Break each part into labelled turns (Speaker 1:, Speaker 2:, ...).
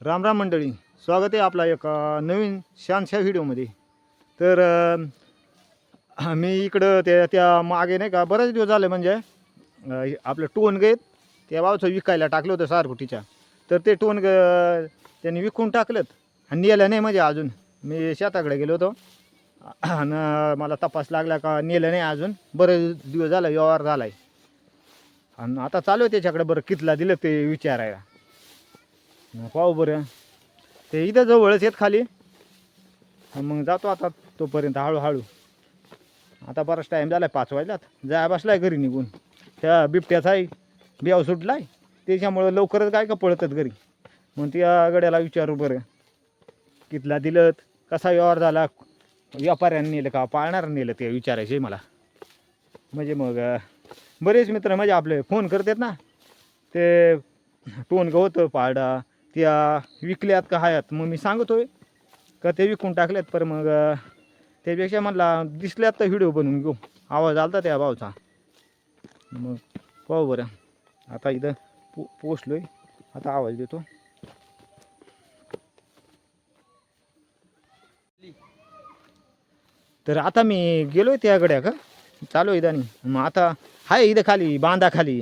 Speaker 1: राम राम मंडळी स्वागत आहे आपला एका नवीन छानशा व्हिडिओमध्ये. तर मी इकडं त्या त्या मागे नाही का बरेच दिवस झाले म्हणजे आपलं टोन गेत त्या बाबाचं विकायला टाकलं होतं सारकुटीच्या तर ते टोन ग त्यांनी विकून टाकलं आणि नेलं नाही म्हणजे अजून. मी शेताकडे गेलो होतो. आणि मला तपास लागला का नेलं नाही अजून. बरेच दिवस झाला व्यवहार झाला आहे आणि आता चालू आहे त्याच्याकडे बरं कितला दिलं ते विचारायला. पाहू बरं. ते इथं जवळच येत खाली. मग जातो आता तोपर्यंत हळूहळू. आता बराच टाईम झाला आहे पाच वाजल्यात. जाय बसलाय घरी निघून. त्या बिबट्याचाही बियाव सुटलाय. त्याच्यामुळं लवकरच काय का पळतात घरी? मग त्या गड्याला विचारू बरं. कितला दिलं कसा व्यवहार झाला व्यापाऱ्याने नेलं का पाळणाऱ्याने नेलं ते विचारायचे आहे मला. म्हणजे मग बरेच मित्र म्हणजे आपले फोन करतात ना. ते टोन होतं पाळडा त्या विकल्यात का हायात? मग मी सांगतोय का ते विकून टाकल्यात पर मग त्यापेक्षा म्हणला दिसल्यात तर व्हिडिओ बनवून घेऊ. आवाज आलता त्या भावचा मग पाहू बरं. आता इथं पो पोचलोय आता आवाज देतो. तर आता मी गेलोय त्याकडे का? चालू आहे आणि मग आता हाय इथं खाली बांधा खाली.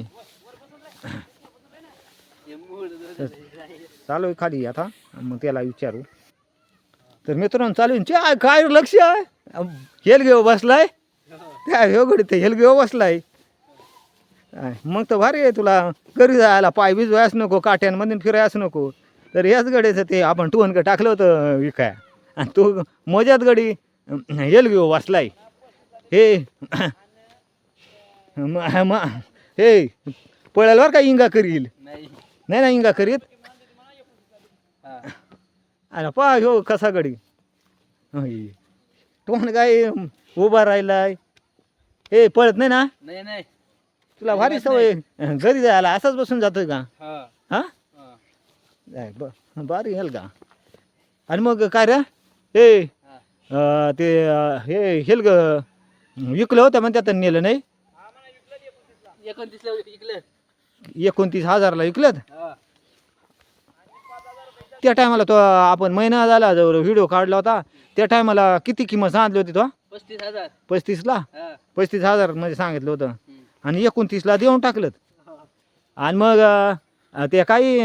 Speaker 1: चालू आहे खाली आता. मग त्याला विचारू. तर मित्रांनो चालू. च्या काय लक्ष. आहे हेल घेऊ बसलाय? त्या हेगडी ते हेल घेऊ बसलाय? काय, मग तर भारी आहे तुला. घरी जायला पाय भिजवायच नको काट्यांमध्ये फिरायच नको. तर याच गडीचं ते आपण टोनकं टाकलं होतं विकाय आणि तो मजात गडी. हेल घेऊ बसलाय. हे हे बरं का इंगा करील?
Speaker 2: नाही.
Speaker 1: नाही ना इंगा करीत. अरे पा हो कसा गडी. टोन काय उभा राहिलाय. हे पळत नाही ना?
Speaker 2: नाही नाही.
Speaker 1: तुला भारी सवय. घरी जायला असाच बसून जातोय का?
Speaker 2: हा.
Speaker 1: जाय, ब- भारी हेल का? आणि मग काय रे? हे ते हे हेल ग विकलं होतं म्हणते आता नेलं नाही. एकोणतीस हजारला विकलं त्या टायमाला तो आपण महिना झाला जवळ व्हिडिओ काढला होता. त्या टायमाला किती किंमत सांगितली होती तो?
Speaker 2: पस्तीस हजार.
Speaker 1: पस्तीसला पस्तीस हजारमध्ये सांगितलं होतं. आणि एकोणतीसला देऊन टाकलं. आणि मग ते काही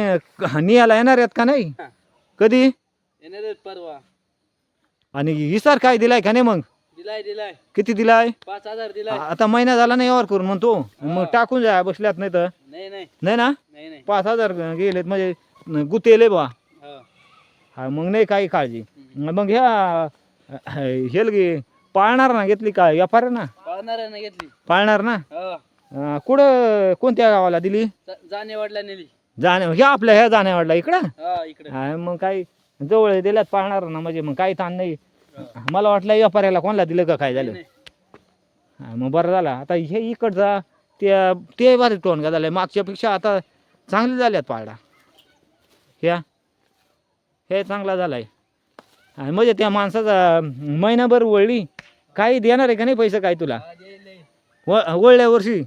Speaker 1: नियाला येणार आहेत का नाही. कधी?
Speaker 2: येणार परवा.
Speaker 1: आणि इसार काय दिलाय का नाही मग?
Speaker 2: दिलाय दिलाय.
Speaker 1: किती दिलाय?
Speaker 2: पाच हजार दिलाय.
Speaker 1: आता महिना झाला नाही यावर करून म्हणतो. मग. टाकून जाय बसल्यात नाही तर.
Speaker 2: नाही
Speaker 1: ना? पाच हजार गेलेत म्हणजे गुतेले बा
Speaker 2: हा
Speaker 1: मग नाही काही काळजी. मग ह्या हेलगी पाळणार ना घेतली का व्यापार ना?
Speaker 2: पाळणाऱ्यानं घेतली.
Speaker 1: पाळणार ना?
Speaker 2: हा.
Speaker 1: अं, कुठं कोणत्या गावाला दिली?
Speaker 2: जा- जानेवाडला नेली.
Speaker 1: जाणे ह्या आपल्या ह्या जाण्यावाडला इकडं?
Speaker 2: हा इकडे.
Speaker 1: हा, मग काही जवळ दिल्यात पाळणार ना म्हणजे मग काही ताण नाही. मला वाटलं व्यापाऱ्याला कोणाला दिलं का काय झालं? हा, मग बरं झालं. आता हे इकडचा त्या ते भारी टोन का झालं मागच्यापेक्षा आता चांगले झाल्यात पाळडा ह्या? हे चांगला झालाय. आणि म्हणजे त्या माणसाचा महिनाभर वळली काही देणार आहे का नाही पैसे काय तुला? व वळल्या वर्षी.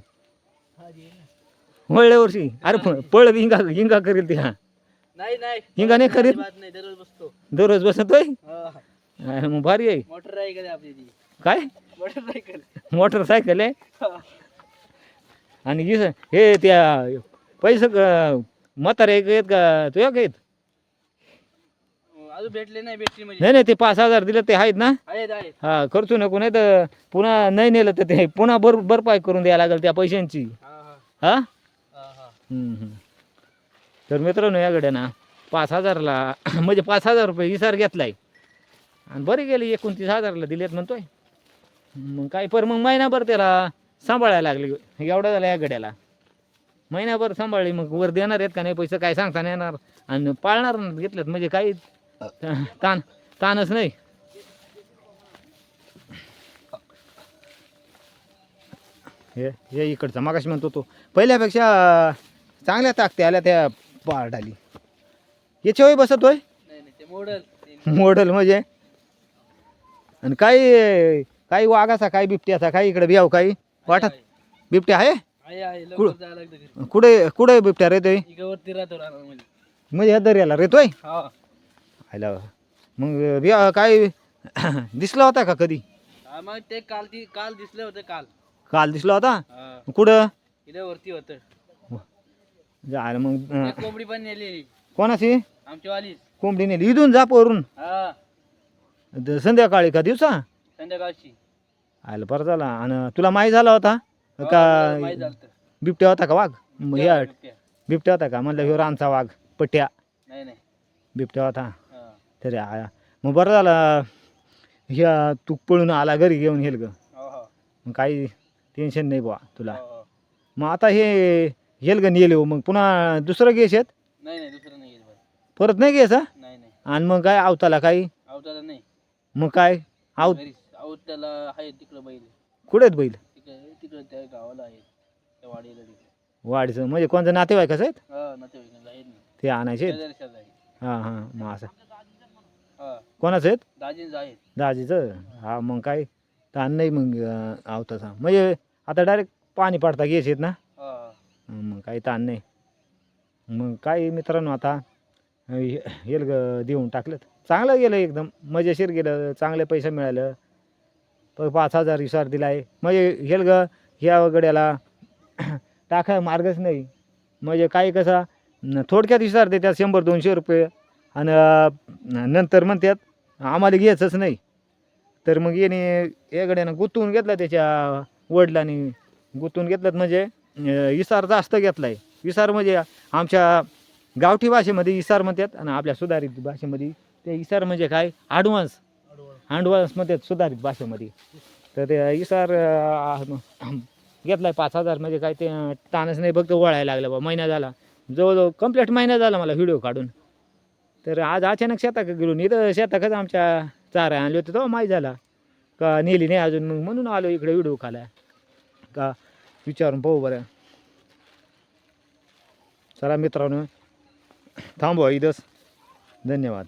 Speaker 1: वळल्या वर्षी. अरे प- पळत हिंगा हिंगा करेल ते हा.
Speaker 2: नाही नाही.
Speaker 1: हिंगा नाही
Speaker 2: नाही दररोज बसतो.
Speaker 1: दररोज बसतोय? मग भारी आहे.
Speaker 2: आहे आपली
Speaker 1: काय?
Speaker 2: मोटर सायकल
Speaker 1: मोटरसायकल आहे? आणि हे त्या पैसे म्हातारे आहेत का तुझ्या का आहेत?
Speaker 2: अजून भेटले नाही भेटली म्हणजे
Speaker 1: नाही नाही ते पाच हजार दिले ते आहेत ना?
Speaker 2: आहेत आहेत.
Speaker 1: हा खर्चू नको नाही तर पुन्हा नाही नेलं तर ते पुन्हा भर भरपाई करून द्यायला लागेल त्या पैशांची.
Speaker 2: हा हा.
Speaker 1: हा?
Speaker 2: हा हा.
Speaker 1: हम्म, हम्म. तर मित्रांनो या गड्याना पाच हजारला म्हणजे पाच हजार रुपये इसार घेतलाय. आणि बरे गेले एकोणतीस हजारला दिलेत म्हणतोय. मग काय पर मग महिनाभर त्याला सांभाळायला लागले. एवढा झाला या गड्याला महिनाभर सांभाळली मग वर देणार आहेत का नाही पैसे काय सांगता नाही येणार. आणि पाळणार नाही घेतलेत म्हणजे काही ताण ताणच नाही. हे हे इकडचा मागाशी म्हणतो तो. पहिल्यापेक्षा चांगल्या ताकते आल्या त्या पारडाली. याच्यावर बसतोय?
Speaker 2: नाही नाही ते मॉडल
Speaker 1: मॉडेल म्हणजे? आणि काही काही वाघाचा काही बिबट्याचा काही इकडे बियाव काही वाटत? बिबट्या आहे?
Speaker 2: आहे आहे लवकर
Speaker 1: कुठं?
Speaker 2: जायला लागतं घरी.
Speaker 1: कुठे बिबट्या रे ते
Speaker 2: इकडे वरती राहतो रानामध्ये.
Speaker 1: म्हणजे ह्या दर्याला रेतोय?
Speaker 2: हा
Speaker 1: आयला मग रे- काय दिसला होता का कधी?
Speaker 2: हा, मग ते काल ती काल दिसलं होतं काल.
Speaker 1: काल दिसला होता?
Speaker 2: हा.
Speaker 1: कुठं?
Speaker 2: इथे वरती होतं.
Speaker 1: झालं मग अं,
Speaker 2: कोंबडी पण नेली.
Speaker 1: कोणाची?
Speaker 2: आमची वालीच.
Speaker 1: कोंबडी नेली. इथून जा पोरून.
Speaker 2: हा.
Speaker 1: द- संध्याकाळी का दिवसा?
Speaker 2: संध्याकाळची.
Speaker 1: आयला बरं झाला. आणि तुला माहीत झाला होता?
Speaker 2: हा,
Speaker 1: का
Speaker 2: माहीत झालं होतं.
Speaker 1: बिबट्या होता का वाघ? मग
Speaker 2: बिबट्या.
Speaker 1: होता का? म्हणलं ह्यो रानचा वाघ. पट्ट्या
Speaker 2: नाही नाही.
Speaker 1: बिबट्या होता.
Speaker 2: हा.
Speaker 1: तरी आया मग बरं झालं. ह्या तू पळून आला घरी घेऊन येईल ग.
Speaker 2: हो, हो.
Speaker 1: मग काही टेन्शन नाही बुवा तुला.
Speaker 2: हो, हो.
Speaker 1: मग आता हे येईल ग नेले मग पुन्हा दुसरं घ्यायच
Speaker 2: नाही नाही दुसरं नाही येत बाई.
Speaker 1: परत नाही घ्यायचा
Speaker 2: नाही नाही.
Speaker 1: आणि मग काय आवताला काही?
Speaker 2: आवताला नाही.
Speaker 1: मग काय? आव
Speaker 2: घरीच. आवताला आहे तिकडं बैल.
Speaker 1: कुठे आहेत बैल?
Speaker 2: तिकडे तिकडं त्या गावाला आहे त्या वाडीला तिकडे.
Speaker 1: वाढीचं म्हणजे कोणतं नातेवाईकच आहेत?
Speaker 2: हा नातेवाईक आहेत ना.
Speaker 1: ते आणायचे आहेत?
Speaker 2: शेजारच्याच आहे
Speaker 1: हां हां. मग असं.
Speaker 2: हा
Speaker 1: कोणाचं आहेत?
Speaker 2: दाजींच आहेत
Speaker 1: दाजीचं? हा मग काय? ताण नाही मग आवताचा म्हणजे आता डायरेक्ट पाणी पडता घ्यायचे आहेत ना?
Speaker 2: हा.
Speaker 1: मग काही ताण नाही. मग काय मित्रांनो आता ग देऊन टाकलं चांगलं गेलं एकदम. मजेशीर गेलं चांगले पैसे मिळालं. प पाच हजार विसार दिला आहे म्हणजे हेल ग ह्या गड्याला टाकाय मार्गच नाही. म्हणजे काही कसा न- थोडक्यात विचार देतात शंभर दोनशे रुपये. आणि नंतर म्हणतात आम्हाला घ्यायचंच नाही. तर मग येणे एकड्यानं गड्यानं गुंतवून घेतला त्याच्या वडिलांनी. गुंतवून घेतलात म्हणजे इसार जास्त घेतला आहे इसार म्हणजे आमच्या गावठी भाषेमध्ये इसार म्हणतात आणि आपल्या सुधारित भाषेमध्ये. ते इसार म्हणजे काय? ॲडव्हान्स. ॲडव्हान्स म्हणतात सुधारित भाषेमध्ये. तर ते इसार घेतला आहे पाच हजार म्हणजे काय ते ताणच नाही फक्त वळायला लागलं बा महिना झाला. जवळजवळ कंप्लीट महिना झाला मला व्हिडिओ काढून. तर आज अचानक शेताक गेलो इथं शेताकच आमच्या चारा आणले होते तो माहीत झाला. का नेली नाही अजून मग म्हणून आलो इकडे व्हिडिओ खाला का विचारून पाहू बरं. चला मित्रांनो थांबवा इथंच. धन्यवाद.